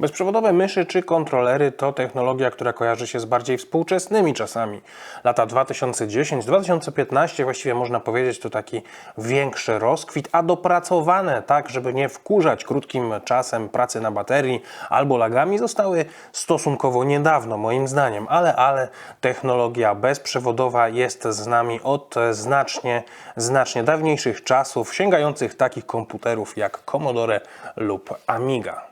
Bezprzewodowe myszy czy kontrolery to technologia, która kojarzy się z bardziej współczesnymi czasami. Lata 2010-2015 właściwie można powiedzieć to taki większy rozkwit, a dopracowane tak, żeby nie wkurzać krótkim czasem pracy na baterii albo lagami zostały stosunkowo niedawno moim zdaniem, ale ale technologia bezprzewodowa jest z nami od znacznie, znacznie dawniejszych czasów, sięgających takich komputerów jak Commodore lub Amiga.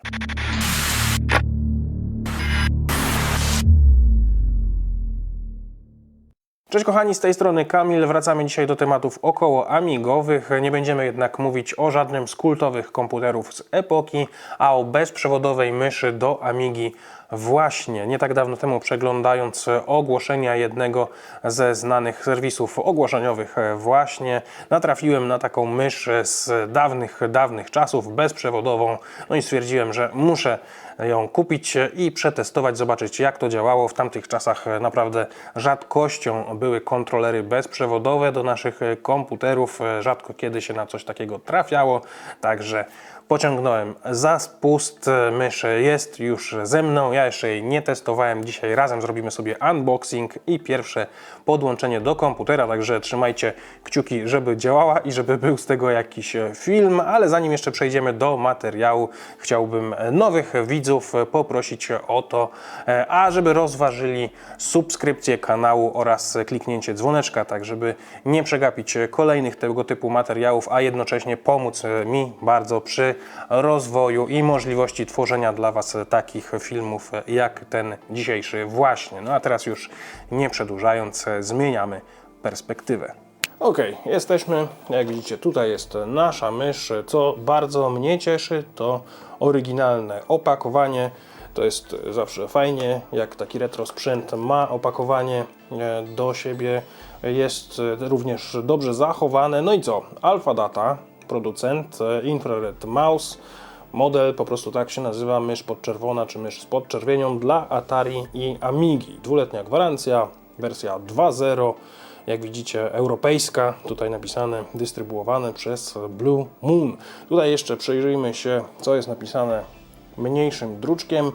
Cześć kochani, z tej strony Kamil. Wracamy dzisiaj do tematów około amigowych. Nie będziemy jednak mówić o żadnym z kultowych komputerów z epoki, a o bezprzewodowej myszy do Amigi właśnie. Nie tak dawno temu przeglądając ogłoszenia jednego ze znanych serwisów ogłoszeniowych właśnie natrafiłem na taką mysz z dawnych, dawnych czasów, bezprzewodową. No i stwierdziłem, że muszę ją kupić i przetestować, zobaczyć jak to działało. W tamtych czasach naprawdę rzadkością były kontrolery bezprzewodowe do naszych komputerów. Rzadko kiedy się na coś takiego trafiało, także pociągnąłem za spust. Mysz jest już ze mną, ja jeszcze jej nie testowałem. Dzisiaj razem zrobimy sobie unboxing i pierwsze podłączenie do komputera, także trzymajcie kciuki, żeby działała i żeby był z tego jakiś film, ale zanim jeszcze przejdziemy do materiału, chciałbym nowych widzów poprosić o to, e, a żeby rozważyli subskrypcję kanału oraz kliknięcie dzwoneczka, tak żeby nie przegapić kolejnych tego typu materiałów, a jednocześnie pomóc mi bardzo przy rozwoju i możliwości tworzenia dla Was takich filmów jak ten dzisiejszy właśnie. No a teraz już nie przedłużając, zmieniamy perspektywę. Ok, jesteśmy. Jak widzicie, tutaj jest nasza mysz. Co bardzo mnie cieszy, to oryginalne opakowanie. To jest zawsze fajnie, jak taki retro sprzęt ma opakowanie e, do siebie. Jest również dobrze zachowane. No i co? Alpha Data, producent, e, Infrared Mouse. Model po prostu tak się nazywa, mysz podczerwona czy mysz z podczerwienią dla Atari i Amigi. Dwuletnia gwarancja, wersja 2.0 jak widzicie europejska, tutaj napisane, dystrybuowane przez Blue Moon. Tutaj jeszcze przyjrzyjmy się, co jest napisane mniejszym druczkiem.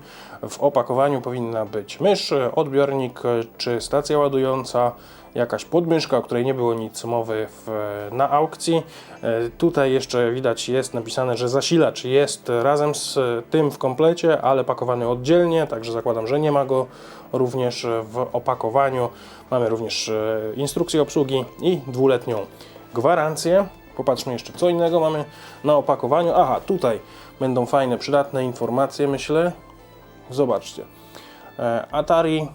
W opakowaniu powinna być mysz, odbiornik czy stacja ładująca, jakaś podmyszka, o której nie było nic mowy w, na aukcji. E, Tutaj jeszcze widać jest napisane, że zasilacz jest razem z tym w komplecie, ale pakowany oddzielnie, także zakładam, że nie ma go również w opakowaniu. Mamy również e, instrukcję obsługi i dwuletnią gwarancję. Popatrzmy jeszcze co innego mamy na opakowaniu. Aha, tutaj będą fajne, przydatne informacje, myślę. Zobaczcie. E, Atari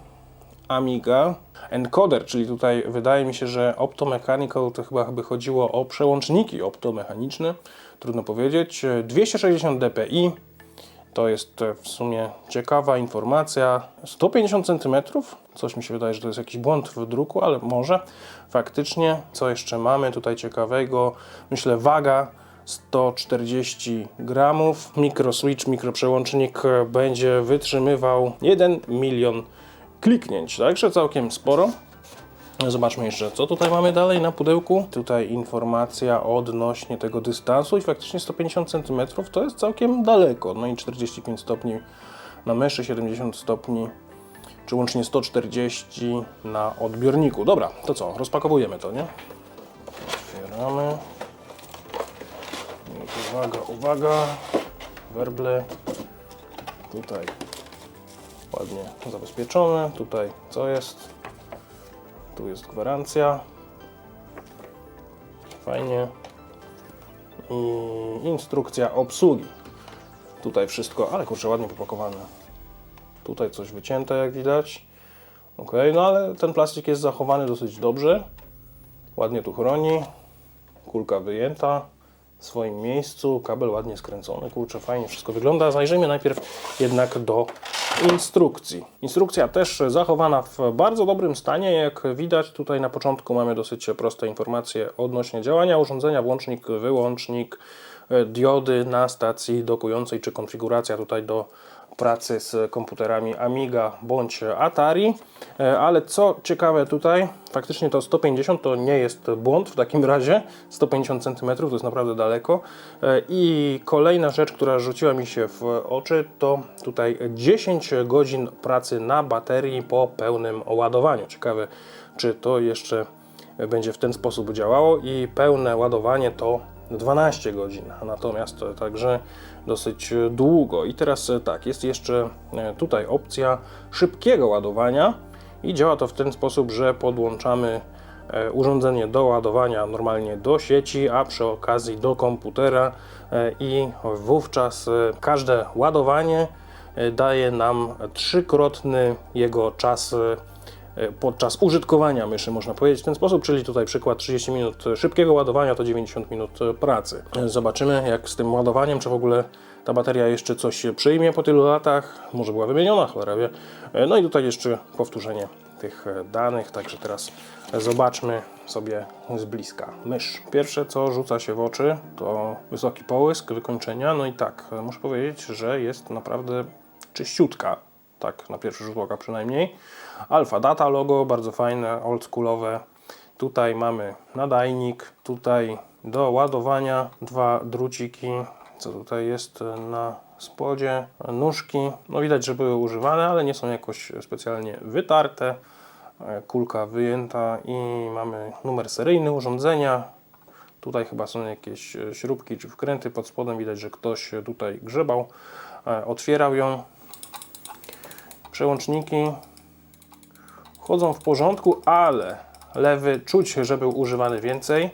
Amiga encoder, czyli tutaj wydaje mi się, że optomechanical to chyba by chodziło o przełączniki optomechaniczne, trudno powiedzieć. 260 dpi, to jest w sumie ciekawa informacja. 150 cm, coś mi się wydaje, że to jest jakiś błąd w druku, ale może faktycznie. Co jeszcze mamy tutaj ciekawego? Myślę waga 140 gramów. Mikroswitch, mikroprzełącznik będzie wytrzymywał 1 milion kliknięć, także całkiem sporo. Zobaczmy jeszcze, co tutaj mamy dalej na pudełku. Tutaj informacja odnośnie tego dystansu i faktycznie 150 cm to jest całkiem daleko. No i 45 stopni na myszy, 70 stopni, czy łącznie 140 na odbiorniku. Dobra, to co? Rozpakowujemy to, nie? Otwieramy. Uwaga, uwaga. Werble. Tutaj ładnie zabezpieczone. Tutaj co jest? Tu jest gwarancja. Fajnie. I instrukcja obsługi. Tutaj wszystko, ale kurczę, ładnie popakowane. Tutaj coś wycięte, jak widać. Ok, no ale ten plastik jest zachowany dosyć dobrze. Ładnie tu chroni. Kulka wyjęta w swoim miejscu. Kabel ładnie skręcony. Kurczę, fajnie wszystko wygląda. Zajrzyjmy najpierw jednak do instrukcji. Instrukcja też zachowana w bardzo dobrym stanie. Jak widać tutaj na początku mamy dosyć proste informacje odnośnie działania urządzenia, włącznik, wyłącznik, e, diody na stacji dokującej, czy konfiguracja tutaj do pracy z komputerami Amiga bądź Atari. E, Ale co ciekawe tutaj, faktycznie to 150 to nie jest błąd w takim razie. 150 cm to jest naprawdę daleko. E, I kolejna rzecz, która rzuciła mi się w oczy, to tutaj 10 godzin pracy na baterii po pełnym ładowaniu. Ciekawe, czy to jeszcze będzie w ten sposób działało i pełne ładowanie to 12 godzin, natomiast e, także dosyć długo. I teraz e, tak, jest jeszcze e, tutaj opcja szybkiego ładowania i działa to w ten sposób, że podłączamy e, urządzenie do ładowania normalnie do sieci, a przy okazji do komputera e, i wówczas e, każde ładowanie e, daje nam trzykrotny jego czas e, e, podczas użytkowania myszy, można powiedzieć w ten sposób, czyli tutaj przykład 30 minut szybkiego ładowania to 90 minut e, pracy. E, Zobaczymy jak z tym ładowaniem, czy w ogóle ta bateria jeszcze coś przyjmie po tylu latach, może była wymieniona, cholera wie. E, No i tutaj jeszcze powtórzenie tych e, danych, także teraz zobaczmy sobie z bliska mysz. Pierwsze co rzuca się w oczy to wysoki połysk wykończenia, no i tak, e, muszę powiedzieć, że jest naprawdę czyściutka tak na pierwszy rzut oka przynajmniej. Alpha Data logo, bardzo fajne, oldschoolowe. Tutaj mamy nadajnik, tutaj do ładowania dwa druciki. Co tutaj jest na spodzie? Nóżki. No widać, że były używane, ale nie są jakoś specjalnie wytarte. E, Kulka wyjęta i mamy numer seryjny urządzenia. Tutaj chyba są jakieś e, śrubki czy wkręty pod spodem. Widać, że ktoś tutaj grzebał, e, otwierał ją. Przełączniki chodzą w porządku, ale lewy czuć, że był używany więcej.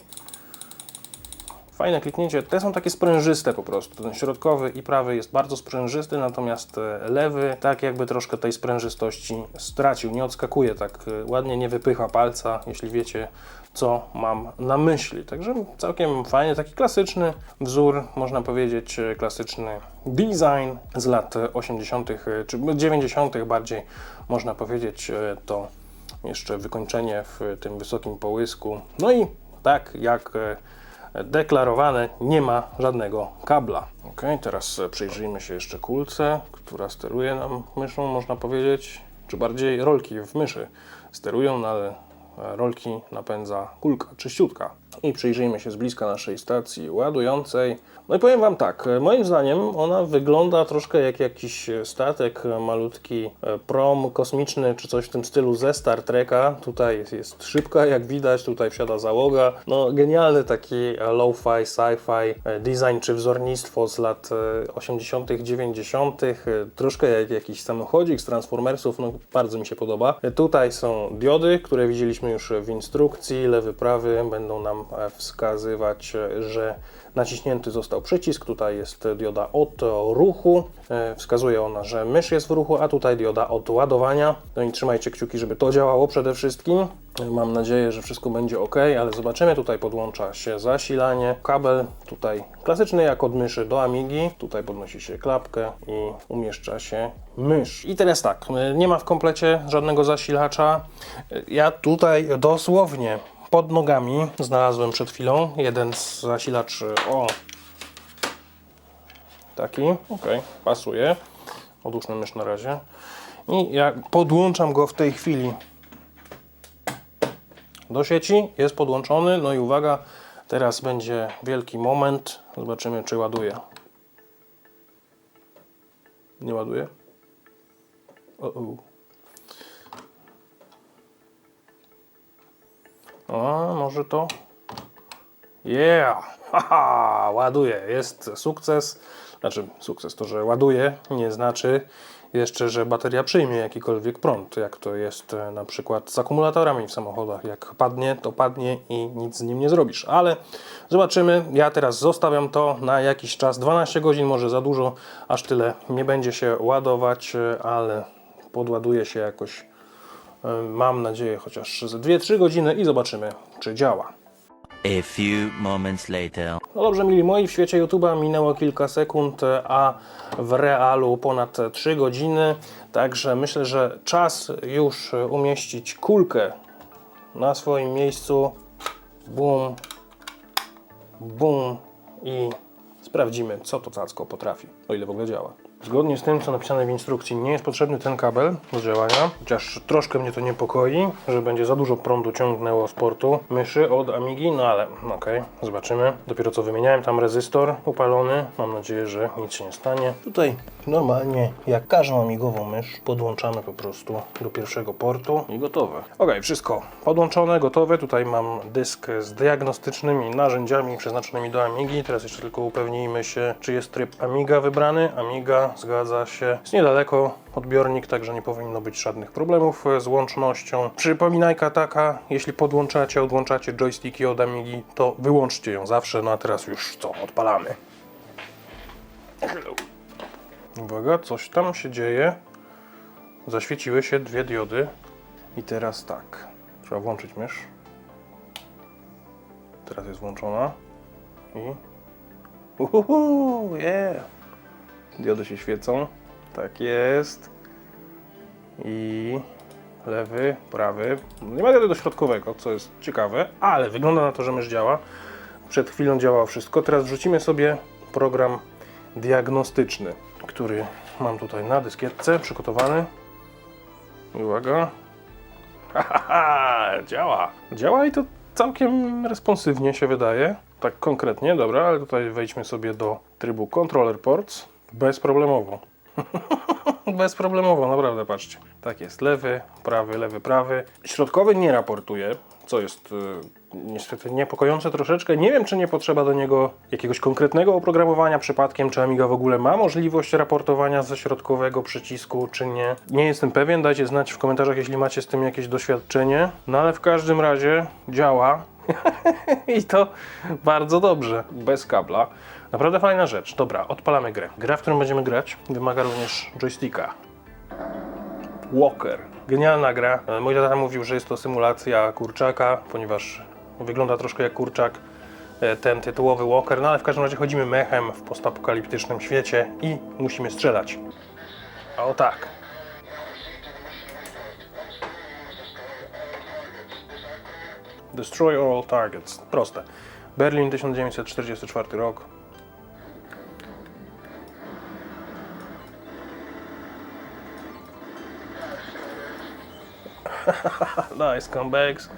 Fajne kliknięcie. Te są takie sprężyste po prostu. Ten środkowy i prawy jest bardzo sprężysty, natomiast e, lewy tak jakby troszkę tej sprężystości stracił. Nie odskakuje tak e, ładnie, nie wypycha palca, jeśli wiecie co mam na myśli. Także całkiem fajnie, taki klasyczny wzór, można powiedzieć e, klasyczny design z lat 80. e, czy 90. bardziej można powiedzieć to jeszcze wykończenie w tym wysokim połysku. No i tak jak deklarowane, nie ma żadnego kabla. Ok, teraz e, przyjrzyjmy się jeszcze kulce, która steruje nam myszą, można powiedzieć, czy bardziej rolki w myszy sterują, ale rolki napędza kulka, czyściutka. I przyjrzyjmy się z bliska naszej stacji ładującej. No i powiem Wam tak, e, moim zdaniem ona wygląda troszkę jak jakiś statek e, malutki, e, prom kosmiczny czy coś w tym stylu ze Star Treka. Tutaj jest, szybka, jak widać, tutaj wsiada załoga. No genialny taki e, low-fi, sci-fi e, design czy wzornictwo z lat e, 80., 90., e, troszkę jak jakiś samochodzik z Transformersów, no bardzo mi się podoba. E, Tutaj są diody, które widzieliśmy już w instrukcji, lewy, prawy będą nam e, wskazywać, e, że naciśnięty został przycisk. Tutaj jest dioda od ruchu. E, Wskazuje ona, że mysz jest w ruchu, a tutaj dioda od ładowania. No i trzymajcie kciuki, żeby to działało przede wszystkim. E, Mam nadzieję, że wszystko będzie ok, ale zobaczymy. Tutaj podłącza się zasilanie. Kabel tutaj klasyczny jak od myszy do Amigi. Tutaj podnosi się klapkę i umieszcza się mysz. I teraz tak, nie ma w komplecie żadnego zasilacza. Ja tutaj dosłownie pod nogami znalazłem przed chwilą jeden z zasilaczy. O, taki. Ok, pasuje. Odłóżmy mysz na razie. I ja podłączam go w tej chwili do sieci. Jest podłączony. No i uwaga, teraz będzie wielki moment. Zobaczymy, czy ładuje. Nie ładuje? O, -o. O, może to? Yeah! Haha! Ładuje. Jest sukces. Znaczy, sukces to, że ładuje, nie znaczy jeszcze, że bateria przyjmie jakikolwiek prąd, jak to jest e, na przykład z akumulatorami w samochodach. Jak padnie, to padnie i nic z nim nie zrobisz. Ale zobaczymy. Ja teraz zostawiam to na jakiś czas. 12 godzin, może za dużo, aż tyle nie będzie się ładować, e, ale podładuje się jakoś Mam nadzieję chociaż ze 2-3 godziny i zobaczymy, czy działa. A few moments later. No dobrze, mili moi, w świecie YouTube'a minęło kilka sekund, a w realu ponad 3 godziny. Także myślę, że czas już umieścić kulkę na swoim miejscu. Bum, bum i Sprawdzimy, co to cacko potrafi, o ile w ogóle działa. Zgodnie z tym, co napisane w instrukcji, nie jest potrzebny ten kabel do działania, chociaż troszkę mnie to niepokoi, że będzie za dużo prądu ciągnęło z portu myszy od Amigi, no ale okej, zobaczymy. Dopiero co wymieniałem tam rezystor upalony, mam nadzieję, że nic się nie stanie. Tutaj normalnie, jak każdą amigową mysz, podłączamy po prostu do pierwszego portu i gotowe. Ok, wszystko podłączone, gotowe. Tutaj mam dysk z diagnostycznymi narzędziami przeznaczonymi do Amigi. Teraz jeszcze tylko upewnijmy się, czy jest tryb Amiga wybrany. Amiga, zgadza się. Jest niedaleko odbiornik, także nie powinno być żadnych problemów e, z łącznością. Przypominajka taka, jeśli podłączacie, odłączacie joysticki od Amigi, to wyłączcie ją zawsze. No a teraz już co, odpalamy. Uwaga, coś tam się dzieje. Zaświeciły się dwie diody. I teraz tak. Trzeba włączyć mysz. Teraz jest włączona. I. Uhuhu, yeah. Diody się świecą. Tak jest. I lewy, prawy. Nie ma diody do środkowego, co jest ciekawe, ale wygląda na to, że mysz działa. Przed chwilą działało wszystko. Teraz wrzucimy sobie program diagnostyczny, który mam tutaj na dyskietce przygotowany. Uwaga. Działa. Działa i to całkiem responsywnie się wydaje. Tak konkretnie, dobra, ale tutaj wejdźmy sobie do trybu Controller Ports. Bezproblemowo. Bezproblemowo, naprawdę, patrzcie. Tak jest, lewy, prawy, lewy, prawy. Środkowy nie raportuje, co jest y, niestety niepokojące troszeczkę. Nie wiem, czy nie potrzeba do niego jakiegoś konkretnego oprogramowania przypadkiem, czy Amiga w ogóle ma możliwość raportowania ze środkowego przycisku, czy nie. Nie jestem pewien, dajcie znać w komentarzach, jeśli macie z tym jakieś doświadczenie. No ale w każdym razie działa. I to bardzo dobrze, bez kabla. Naprawdę fajna rzecz. Dobra, odpalamy grę. Gra, w którą będziemy grać, wymaga również joysticka. Walker. Genialna gra. E, Mój tata mówił, że jest to symulacja kurczaka, ponieważ wygląda troszkę jak kurczak e, ten tytułowy Walker, no ale w każdym razie chodzimy mechem w postapokaliptycznym świecie i musimy strzelać. A o tak. Destroy all targets. Proste. Berlin 1944 rok. nice comebacks.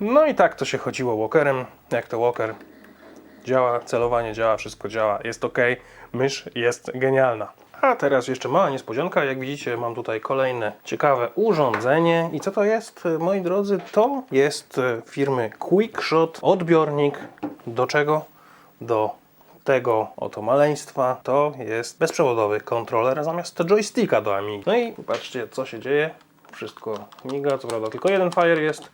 No i tak to się chodziło Walkerem. Jak to Walker działa, celowanie działa, wszystko działa, jest ok. Mysz jest genialna. A teraz jeszcze mała niespodzianka. Jak widzicie, mam tutaj kolejne ciekawe urządzenie. I co to jest, moi drodzy? To jest e, firmy Quickshot odbiornik. Do czego? Do tego oto maleństwa. To jest bezprzewodowy kontroler zamiast joysticka do Amigi. No i patrzcie, co się dzieje. Wszystko miga. Co prawda tylko jeden fire jest,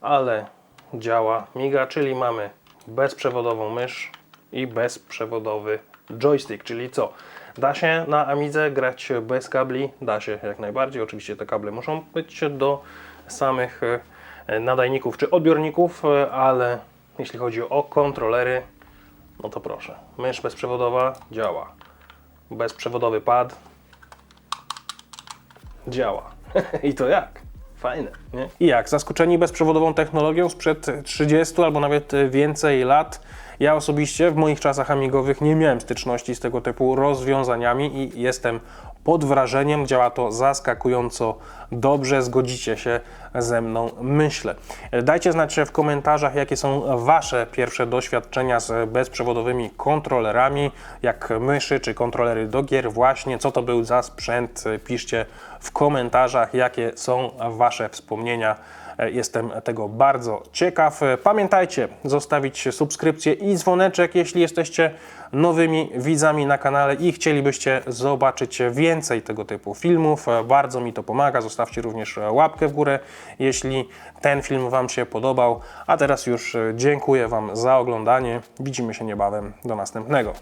ale działa, miga, czyli mamy bezprzewodową mysz i bezprzewodowy joystick, czyli co? Da się na Amidze grać bez kabli? Da się jak najbardziej. Oczywiście te kable muszą być do samych e, nadajników czy odbiorników, e, ale jeśli chodzi o kontrolery, no to proszę. Mysz bezprzewodowa działa. Bezprzewodowy pad działa. I to jak? Fajne, nie? I jak? Zaskoczeni bezprzewodową technologią sprzed 30 albo nawet więcej lat. Ja osobiście w moich czasach amigowych nie miałem styczności z tego typu rozwiązaniami i jestem pod wrażeniem. Działa to zaskakująco dobrze. Zgodzicie się ze mną, myślę. Dajcie znać w komentarzach, jakie są Wasze pierwsze doświadczenia z bezprzewodowymi kontrolerami, jak myszy czy kontrolery do gier, właśnie co to był za sprzęt. Piszcie w komentarzach, jakie są Wasze wspomnienia. Jestem tego bardzo ciekaw. Pamiętajcie zostawić subskrypcję i dzwoneczek, jeśli jesteście nowymi widzami na kanale i chcielibyście zobaczyć więcej tego typu filmów. Bardzo mi to pomaga. Zostawcie również łapkę w górę, jeśli ten film Wam się podobał. A teraz już dziękuję Wam za oglądanie. Widzimy się niebawem. Do następnego.